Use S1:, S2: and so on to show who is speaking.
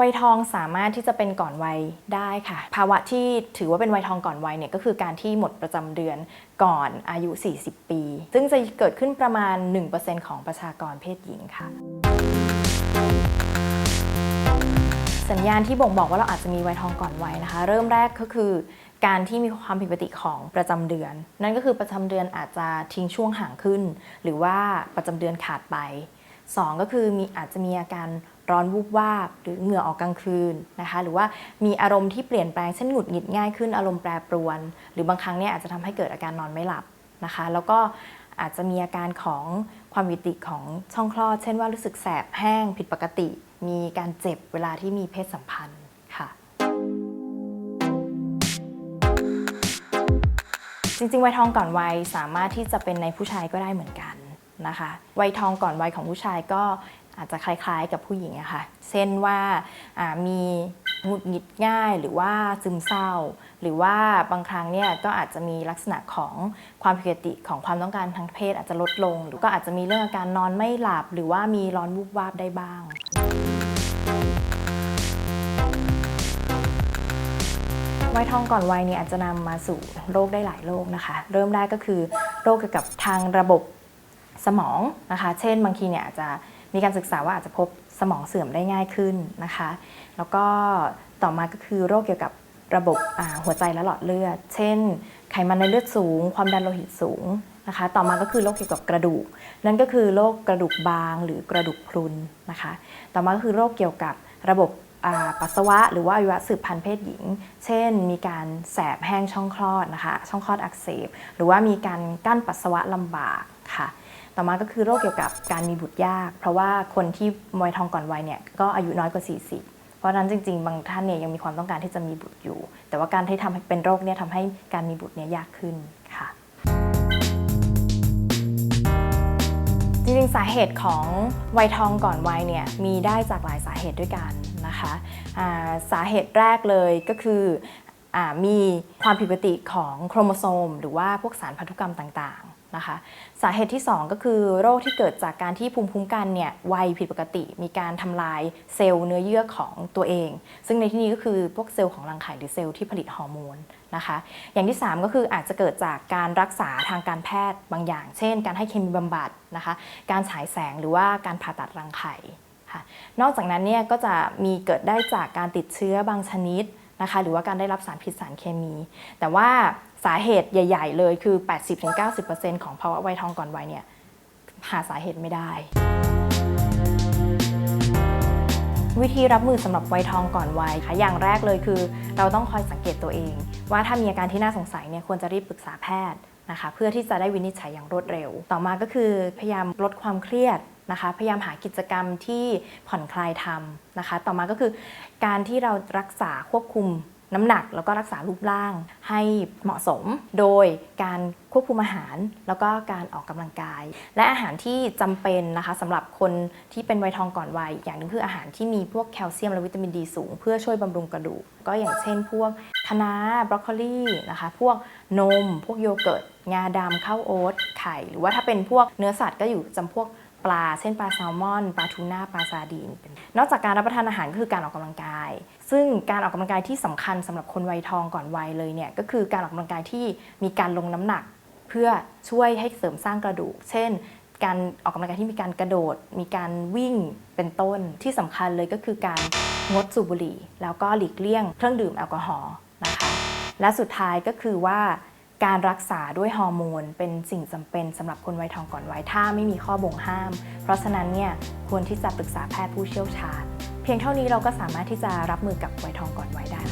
S1: วัยทองสามารถที่จะเป็นก่อนวัยได้ค่ะ ภาวะที่ถือว่าเป็นวัยทองก่อนวัยเนี่ยก็คือการที่หมดประจำเดือนก่อนอายุ 40 ปี ซึ่งจะเกิดขึ้นประมาณ 1%ของประชากรเพศหญิงค่ะ สัญญาณที่บ่งบอกว่าเราอาจจะมีวัยทองก่อนวัยนะคะ เริ่มแรกก็คือการที่มีความผิดปกติของประจำเดือน นั่นก็คือประจำเดือนอาจจะทิ้งช่วงห่างขึ้น หรือว่าประจำเดือนขาดไปสองก็คือมีอาจจะมีอาการ ร้อนวูบวาบ หรือเหงื่อออกกลางคืนนะคะหรือว่ามีอารมณ์ที่เปลี่ยนแปลงเช่นหงุดหงิดง่ายขึ้นอารมณ์แปรปรวน หรือบางครั้งเนี่ยอาจจะทำให้เกิดอาการนอนไม่หลับนะคะ แล้วก็อาจจะมีอาการของความวิติของช่องคลอด เช่นว่ารู้สึกแสบแห้งผิดปกติ มีการเจ็บเวลาที่มีเพศสัมพันธ์ค่ะ จริงๆวัยทองก่อนวัยสามารถที่จะเป็นในผู้ชายก็ได้เหมือนกันนะคะวัยทองก่อนวัยของผู้ชายก็ อาจจะคล้ายๆกับผู้หญิงอะค่ะ เช่นว่ามีหงุดหงิดง่ายหรือว่าซึมเศร้า หรือว่าบางครั้งเนี่ยก็อาจจะมีลักษณะของความผิดปกติของความต้องการทางเพศอาจจะลดลง หรือก็อาจจะมีเรื่องอาการนอนไม่หลับ หรือว่ามีร้อนวูบวาบได้บ้างวัยทองก่อนวัยเนี่ยอาจจะนำมาสู่โรคได้หลายโรคนะคะ เริ่มแรกก็คือโรคเกี่ยวกับทางระบบสมองนะคะ เช่นบางทีเนี่ยอาจจะ มีการศึกษาว่าอาจจะพบสมองเสื่อมได้ง่ายขึ้นนะคะ แล้วก็ต่อมาก็คือโรคเกี่ยวกับระบบหัวใจและหลอดเลือด เช่น ไขมันในเลือดสูง ความดันโลหิตสูงนะคะ ต่อมาก็คือโรคเกี่ยวกับกระดูก นั่นก็คือโรคกระดูกบางหรือกระดูกพรุนนะคะ ต่อมาก็คือโรคเกี่ยวกับระบบปัสสาวะ หรือว่าอวัยวะสืบพันธุ์เพศหญิง เช่น มีการแสบแห้งช่องคลอดนะคะ ช่องคลอดอักเสบ หรือว่ามีการกั้นปัสสาวะลำบากค่ะ ต่อมาก็คือโรคเกี่ยวกับการมีบุตรยาก เพราะว่าคนที่วัยทองก่อนวัยเนี่ยก็อายุน้อยกว่า 40 เพราะฉะนั้นจริง ๆ บางท่านเนี่ยยังมีความต้องการที่จะมีบุตรอยู่ แต่ว่าการที่ทำให้เป็นโรคเนี่ยทำให้การมีบุตรเนี่ยยากขึ้นค่ะ จริง ๆ สาเหตุของวัยทองก่อนวัยเนี่ยมีได้จากหลายสาเหตุด้วยกันนะคะสาเหตุแรกเลยก็คือ มีความผิดปกติของโครโมโซม หรือว่าพวกสารพันธุกรรมต่างๆนะคะ สาเหตุที่ 2 ก็คือโรคที่เกิดจากการที่ภูมิคุ้มกันเนี่ยไวผิดปกติ มีการทำลายเซลล์เนื้อเยื่อของตัวเอง ซึ่งในที่นี้ก็คือพวกเซลล์ของรังไข่หรือเซลล์ที่ผลิตฮอร์โมนนะคะอย่างที่ 3 ก็คืออาจจะเกิดจากการรักษาทางการแพทย์บางอย่าง เช่น การให้เคมีบำบัดนะคะ การฉายแสงหรือว่าการผ่าตัดรังไข่ค่ะนอกจากนั้นเนี่ยก็จะมีเกิดได้จากการติดเชื้อบางชนิด นะคะหรือว่าการได้รับสารพิษสารเคมี แต่ว่าสาเหตุใหญ่ ๆ เลยคือ 80-90%ของภาวะวัยทองก่อนวัยเนี่ยหาสาเหตุไม่ได้ วิธีรับมือสำหรับวัยทองก่อนวัยค่ะอย่างแรกเลยคือ เราต้องคอยสังเกตตัวเอง ว่าถ้ามีอาการที่น่าสงสัยเนี่ยควรจะรีบปรึกษาแพทย์นะคะเพื่อที่จะได้วินิจฉัยอย่างรวดเร็ว ต่อมาก็คือพยายามลดความเครียด นะคะพยายามหากิจกรรมที่ผ่อนคลายทำนะคะ ต่อมาก็คือการที่เรารักษาควบคุมน้ำหนักแล้วก็รักษารูปร่างให้เหมาะสม โดยการควบคุมอาหาร แล้วก็การออกกำลังกาย และอาหารที่จำเป็นนะคะสำหรับคนที่เป็นวัยทองก่อนวัยอย่างหนึงคืออาหารที่มีพวกแคลเซียมและวิตามินดีสูง เพื่อช่วยบำรุงกระดูกก็อย่างเช่น พวกคะน้าบรอกโคลีนะคะพวกนม พวกโยเกิร์ตงาดำข้าวโอ๊ตไข่ หรือว่าถ้าเป็นพวกเนื้อสัตว์ก็อยู่จำพวก ปลาเช่นปลาแซลมอน ปลาทูน่า ปลาซาดีน นอกจากการรับประทานอาหารก็คือการออกกำลังกาย ซึ่งการออกกำลังกายที่สำคัญสำหรับคนวัยทองก่อนวัยเลยเนี่ยก็คือการออกกำลังกายที่มีการลงน้ำหนัก เพื่อช่วยให้เสริมสร้างกระดูก เช่น การออกกำลังกายที่มีการกระโดด มีการวิ่งเป็นต้นที่สำคัญเลยก็คือการงดสูบบุหรี่ แล้วก็หลีกเลี่ยงเครื่องดื่มแอลกอฮอล์นะคะและสุดท้ายก็คือว่า การรักษาด้วยฮอร์โมน เป็นสิ่งจำเป็นสำหรับคนวัยทองก่อนวัยถ้าไม่มีข้อบ่งห้าม เพราะฉะนั้นเนี่ยควรที่จะปรึกษาแพทย์ผู้เชี่ยวชาญ เพียงเท่านี้เราก็สามารถที่จะรับมือกับวัยทองก่อนวัยได้